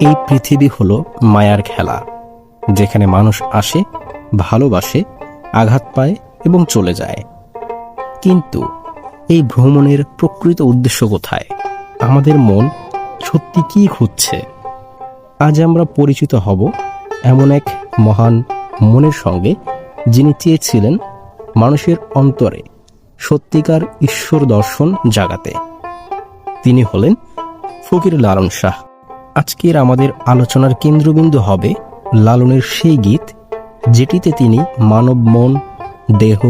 এই পৃথিবী হলো মায়ার খেলা, যেখানে মানুষ আসে, ভালোবাসে, আঘাত পায় এবং চলে যায়। কিন্তু এই ভ্রমণের প্রকৃত উদ্দেশ্য কোথায়? আমাদের মন সত্যি কি খুঁজছে? আজ আমরা পরিচিত হব এমন এক মহান মনের সঙ্গে, যিনি চেয়েছিলেন মানুষের অন্তরে সত্যিকার ঈশ্বর দর্শন জাগাতে। তিনি হলেন ফকির লালন শাহ। আজকের আমাদের আলোচনার কেন্দ্রবিন্দু হবে লালনের সেই গীত, যেটিতে তিনি মানব মন, দেহ,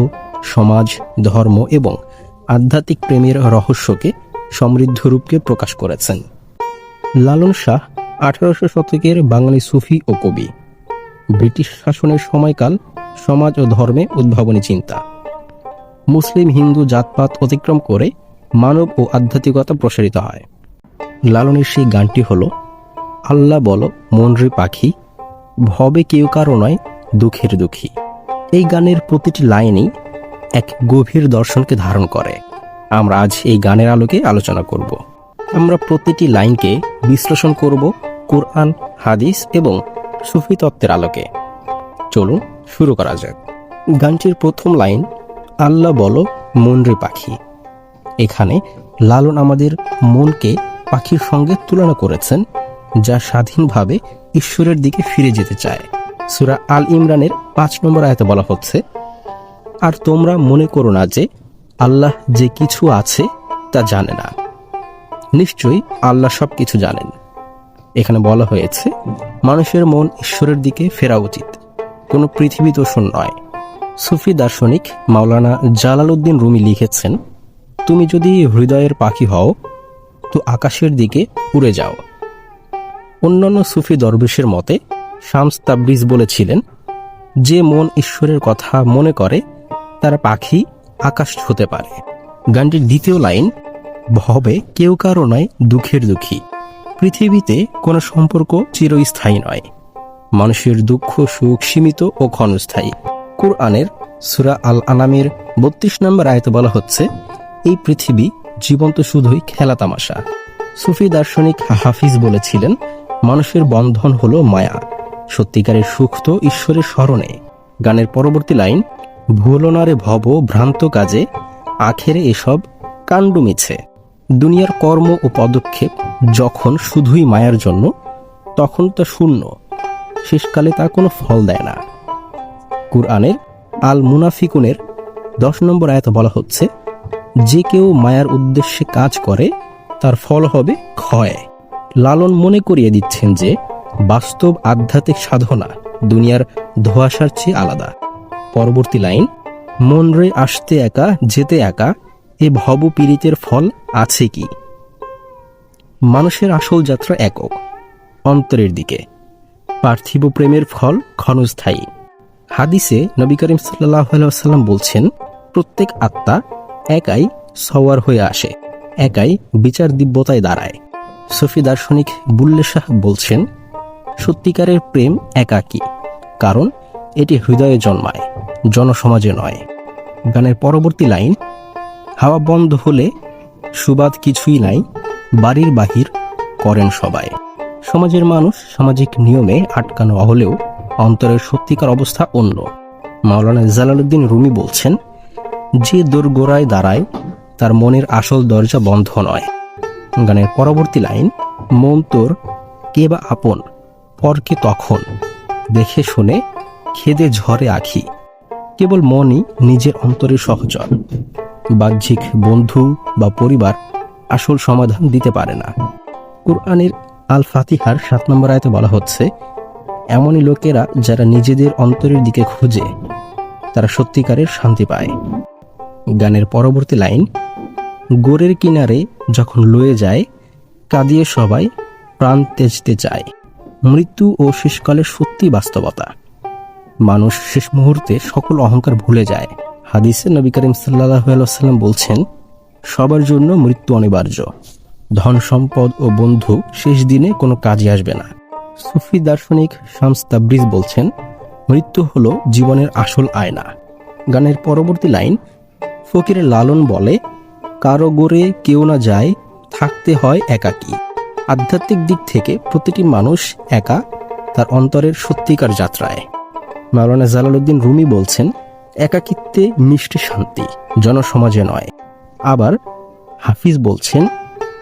সমাজ, ধর্ম এবং আধ্যাত্মিক প্রেমের রহস্যকে সমৃদ্ধ রূপকে প্রকাশ করেছেন। লালন শাহ আঠারোশো শতকের বাঙালি সুফি ও কবি। ব্রিটিশ শাসনের সময়কাল সমাজ ও ধর্মে উদ্ভাবনী চিন্তা। মুসলিম হিন্দু জাতপাত অতিক্রম করে মানব ও আধ্যাত্মিকতা প্রসারিত হয়। লালনের সেই গানটি হলো আল্লাহ বলো মনরে পাখি, ভবে কেউ কারও নয় দুঃখের দুঃখী। এই গানের প্রতিটি লাইনই এক গভীর দর্শনকে ধারণ করে। আমরা আজ এই গানের আলোকে আলোচনা করব। আমরা প্রতিটি লাইনকে বিশ্লেষণ করব কোরআন, হাদিস এবং সুফি তত্ত্বের আলোকে। চলুন শুরু করা যাক। গানটির প্রথম লাইন, আল্লাহ বলো মনরে পাখি। এখানে লালন আমাদের মনকে পাখির সঙ্গে তুলনা করেছেন যা স্বাধীনভাবে ঈশ্বরের দিকে ফিরে যেতে চায়। সুরা আল ইমরানের পাঁচ নম্বর আয়তে বলা হচ্ছে, আর তোমরা মনে করো না যে আল্লাহ যে কিছু আছে তা জানে না। নিশ্চয়ই আল্লাহ সব কিছু জানেন। এখানে বলা হয়েছে, মানুষের মন ঈশ্বরের দিকে ফেরা উচিত। কোনো পৃথিবী দোষণ নয়। সুফি দার্শনিক মাওলানা জালালউদ্দিন রুমি লিখেছেন, তুমি যদি হৃদয়ের পাখি হও, তো আকাশের দিকে উড়ে যাও। অন্যান্য সুফি দরবেশের মতে, শামস তাবরিজ বলেছিলেন, যে মন ঈশ্বরের কথা মনে করে, তার পাখি আকাশ হতে পারে। গানটির দ্বিতীয় লাইন, ভবে কেউ কারও নয় দুঃখের দুঃখী। পৃথিবীতে কোনো সম্পর্ক চিরস্থায়ী নয়। মানুষের দুঃখ, সুখ সীমিত ও ক্ষণস্থায়ী। কুরআনের সুরা আল আনামের বত্রিশ নম্বর আয়ত বলা হচ্ছে, এই পৃথিবী জীবন্ত শুধুই খেলা তামাশা সুফি দার্শনিক হাফিজ বলেছিলেন মানুষের বন্ধন হলো মায়া। সত্যিকারের সুখ তো ঈশ্বরের স্মরণে। গানের পরবর্তী লাইন ভুলনারে ভব ভ্রান্ত কাজে, আখেরে এসব কাণ্ড মিছে। দুনিয়ার কর্ম ও পদক্ষেপ যখন শুধুই মায়ার জন্য, তখন তা শূন্য। শেষকালে তা কোনো ফল দেয় না। কুরআনের আল মুনাফিকুনের দশ নম্বর আয়াত বলা হচ্ছে, যে কেউ মায়ার উদ্দেশ্যে কাজ করে, তার ফল হবে ক্ষয়। লালন মনে করিয়ে দিচ্ছেন যে বাস্তব আধ্যাত্মিক সাধনা দুনিয়ার ধোয়াশার চেয়ে আলাদা। পরবর্তী লাইন মন রে আসতে একা, যেতে একা, এ ভব পীড়িতের ফল আছে কি? মানুষের আসল যাত্রা একক, অন্তরের দিকে। পার্থিব প্রেমের ফল ক্ষণস্থায়ী। হাদিসে নবী করিম সাল্লাম বলছেন, প্রত্যেক আত্মা একাই সওয়ার হয়ে আসে, একাই বিচার দিব্যতায় দাঁড়ায়। সফি দার্শনিক বুল্লে শাহ বলছেন, সত্যিকারের প্রেম একাকী, কারণ এটি হৃদয়ে জন্মায়, জনসমাজে নয়। গানের পরবর্তী লাইন, হাওয়া বন্ধ হলে সুবাদ কিছুই নাই, বাড়ির বাহির করেন সবাই। সমাজের মানুষ সামাজিক নিয়মে আটকানো হলেও অন্তরের সত্যিকার অবস্থা অন্য। মাওলানা জালালউদ্দিন রুমি বলছেন, যে দোরগোড়ায় দাঁড়ায়, তার মনের আসল দরজা বন্ধ নয়। গানের পরবর্তী লাইন, মন তোর কে বা আপন পরকে তখন। দেখে শুনে খেদে ঝরে আখি। কেবল মনই নিজের অন্তরের সহচর। বাহ্যিক বন্ধু বা পরিবার আসল সমাধান দিতে পারে না। কুরআনের আল ফাতিহার সাত নম্বর আয়তে বলা হচ্ছে, এমনই লোকেরা যারা নিজেদের অন্তরের দিকে খুঁজে, তারা সত্যিকারের শান্তি পায়। গানের পরবর্তী লাইন গোরের কিনারে যখন লয়ে যায়, কাঁদিয়ে সবাই প্রাণ তেজতে চায়। মৃত্যু ও শেষকালের সত্যি বাস্তবতা। মানুষ শেষ মুহূর্তে সকল অহংকার ভুলে যায়। হাদিসে নবী করিম সাল্লাহ সাল্লাম বলছেন, সবার জন্য মৃত্যু অনিবার্য। ধন সম্পদ ও বন্ধু শেষ দিনে কোনো কাজে আসবে না। সুফি দার্শনিক শামস তাবরিজ বলছেন, মৃত্যু হলো জীবনের আসল আয়না। গানের পরবর্তী লাইন, ফকিরের লালন বলে কারও গোরে কেউ না যায়, থাকতে হয় একাকী। আধ্যাত্মিক দিক থেকে প্রতিটি মানুষ একা, তার অন্তরের সত্যিকার যাত্রায়। মাওলানা জালালউদ্দিন রুমি বলছেন, একাকিত্বে মিষ্টি শান্তি, জনসমাজে নয়। আবার হাফিজ বলছেন,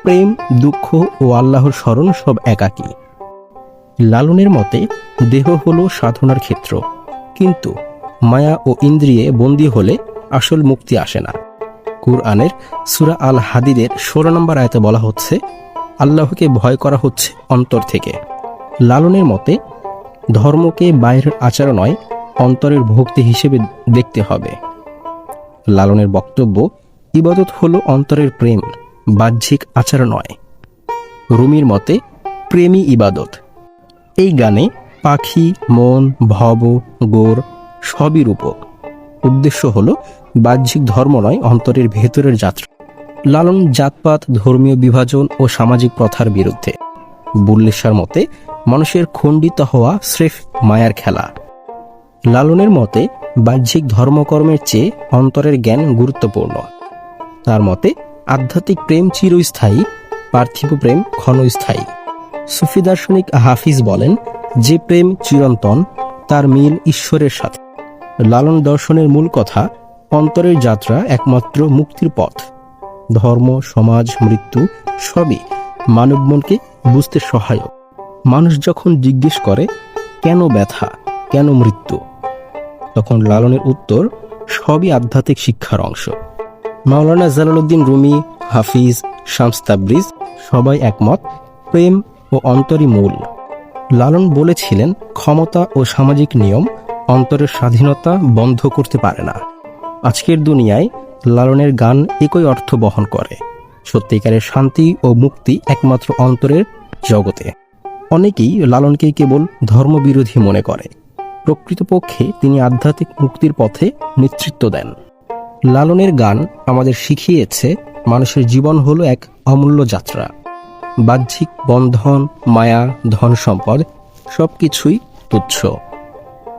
প্রেম, দুঃখ ও আল্লাহর স্মরণ সব একাকী। লালনের মতে, দেহ হলো সাধনার ক্ষেত্র, কিন্তু মায়া ও ইন্দ্রিয়ে বন্দী হলে আসল মুক্তি আসে না। কুরআনের সুরা আল হাদিদের ষোলো নম্বর আয়তে বলা হচ্ছে, আল্লাহকে ভয় করা হচ্ছে অন্তর থেকে। লালনের মতে, ধর্মকে বাইরের আচার নয়, অন্তরের ভক্তি হিসেবে দেখতে হবে। লালনের বক্তব্য, ইবাদত হলো অন্তরের প্রেম, বাহ্যিক আচার নয়। রুমির মতে প্রেমী ইবাদত। এই গানে পাখি, মন, ভব, গোর সবই রূপক। উদ্দেশ্য হলো বাহ্যিক ধর্ম নয়, অন্তরের ভেতরের যাত্রা। লালন জাতপাত, ধর্মীয় বিভাজন ও সামাজিক প্রথার বিরুদ্ধে। বুল্লেশার মতে, মানুষের খণ্ডিত হওয়া স্রেফ মায়ার খেলা। লালনের মতে, বাহ্যিক ধর্মকর্মের চেয়ে অন্তরের জ্ঞান গুরুত্বপূর্ণ। তার মতে, আধ্যাত্মিক প্রেম চিরস্থায়ী, পার্থিব প্রেম ক্ষণস্থায়ী। সুফি দার্শনিক হাফিজ বলেন, যে প্রেম চিরন্তন, তার মিল ঈশ্বরের সাথে। লালন দর্শনের মূল কথা অন্তরের যাত্রা একমাত্র মুক্তির পথ। ধর্ম, সমাজ, মৃত্যু সবই মানব মনকে বুঝতে সহায়ক। মানুষ যখন জিজ্ঞেস করে, কেন ব্যথা? কেন মৃত্যু? তখন লালনের উত্তর, সবই আধ্যাত্মিক শিক্ষার অংশ। Maulana Jalaluddin Rumi, Hafiz Shams Tabriz সবাই একমত, প্রেম ও অন্তরই মূল। লালন বলেছিলেন, ক্ষমতা ও সামাজিক নিয়ম অন্তরের স্বাধীনতা বন্ধ করতে পারে না। আজকের দুনিয়ায় লালনের গান একই অর্থ বহন করে। সত্যিকারের শান্তি ও মুক্তি একমাত্র অন্তরের জগতে। অনেকেই লালনকে কেবল ধর্মবিরোধী মনে করে। প্রকৃতপক্ষে তিনি আধ্যাত্মিক মুক্তির পথে নেতৃত্ব দেন। লালনের গান আমাদের শিখিয়েছে, মানুষের জীবন হলো এক অমূল্য যাত্রা। বাহ্যিক বন্ধন, মায়া, ধন সম্পদ সবকিছুই তুচ্ছ।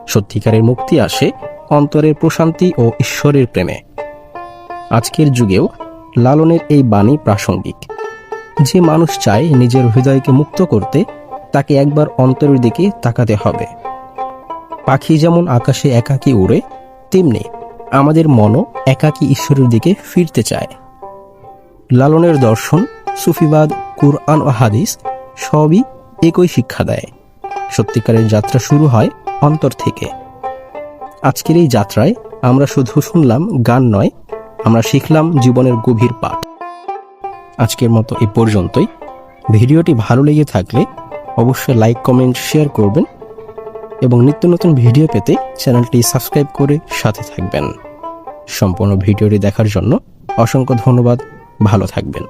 সত্যিকারের মুক্তি আসে অন্তরের প্রশান্তি ও ঈশ্বরের প্রেমে। আজকের যুগেও লালনের এই বাণী প্রাসঙ্গিক। যে মানুষ চায় নিজের হৃদয়কে মুক্ত করতে, তাকে একবার অন্তরের দিকে তাকাতে হবে। পাখি যেমন আকাশে একাকী উড়ে, তেমনি আমাদের মনও একাকী ঈশ্বরের দিকে ফিরতে চায়। লালনের দর্শন, সুফিবাদ, কুরআন ও হাদিস সবই একই শিক্ষা দেয়। সত্যিকারের যাত্রা শুরু হয় অন্তর থেকে। আজকের এই যাত্রায় আমরা শুধু শুনলাম গান নয়, আমরা শিখলাম জীবনের গভীর পাঠ। আজকের মতো এ পর্যন্তই। ভিডিওটি ভালো লেগে থাকলে অবশ্যই লাইক, কমেন্ট, শেয়ার করবেন এবং নিত্য নতুন ভিডিও পেতে চ্যানেলটি সাবস্ক্রাইব করে সাথে থাকবেন। সম্পূর্ণ ভিডিওটি দেখার জন্য অসংখ্য ধন্যবাদ। ভালো থাকবেন।